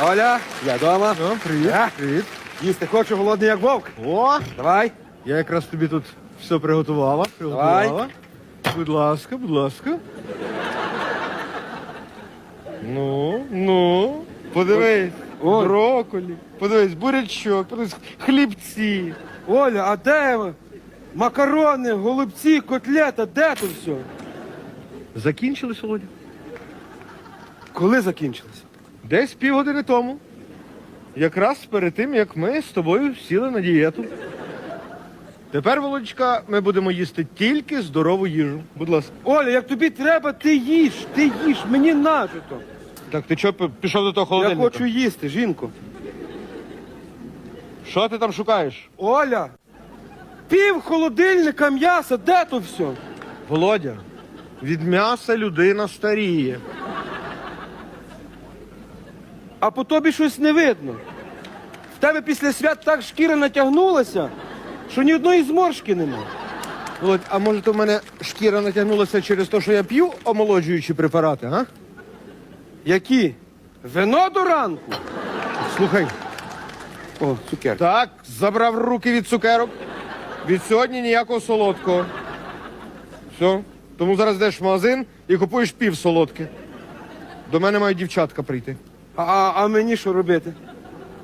Оля, я дома. Ну, привіт. А? Привіт. Їсти хочу голодний як вовк. О, Давай. я якраз тобі тут все приготувала. Приготувала. Будь ласка, будь ласка. Ну, ну, подивись. Ой. Броколі, подивись, бурячок, подивись, хлібці. Оля, а де макарони, голубці, котлета, де тут все? Закінчились, Володя? Коли закінчилося? Десь півгодини тому. Якраз перед тим, як ми з тобою сіли на дієту. Тепер, Володечка, ми будемо їсти тільки здорову їжу. Будь ласка. Оля, як тобі треба, ти їж, ти їж, мені нажито. Так, ти що пішов до того Я холодильника? хочу їсти, жінко. Що ти там шукаєш? Оля, пів холодильника м'яса, де то все? Володя, від м'яса людина старіє. А по тобі щось не видно. В тебе після свят так шкіра натягнулася, що ні одної зморшки нема. Володь, а може то в мене шкіра натягнулася через те, що я п'ю омолоджуючі препарати, а? Які? Вино до ранку? Слухай, О, цукерки. так, забрав руки від цукерок. Від сьогодні ніякого солодкого. Все. Тому зараз йдеш в магазин і купуєш пів солодке. До мене мають дівчатка прийти. А, а, мені що робити?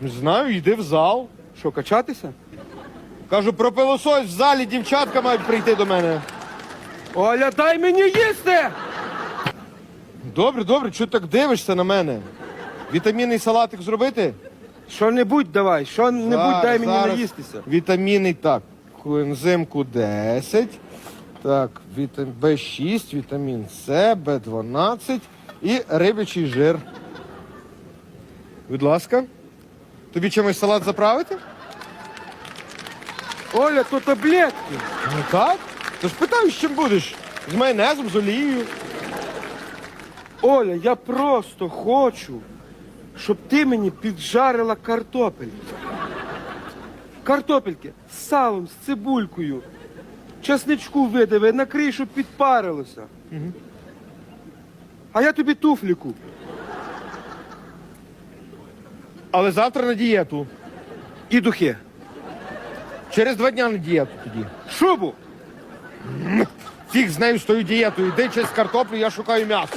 Не знаю, йди в зал. Що, качатися? Кажу, пропилосось в залі дівчатка мають прийти до мене. Оля, дай мені їсти! Добре, добре, чого так дивишся на мене? Вітамінний салатик зробити? Що-небудь давай, що-небудь Зараз, дай мені зараз. наїстися. Вітамінний так. Коензим Q10. Так, вітам... В6, вітамін С, В12 і рибячий жир. Будь ласка. Тобі чимось салат заправити? Оля, то таблетки. Ну так. То ж питаю, з чим будеш? З майонезом, з олією. Оля, я просто хочу, щоб ти мені піджарила картопель. Картопельки з салом, з цибулькою. Часничку видави, накрий, щоб підпарилося. А я тобі туфлі куплю. Але завтра на дієту. І духи. Через два дня на дієту тоді. Шубу. Фіг з нею з тою дієтою. Йди через картоплю, я шукаю м'ясо.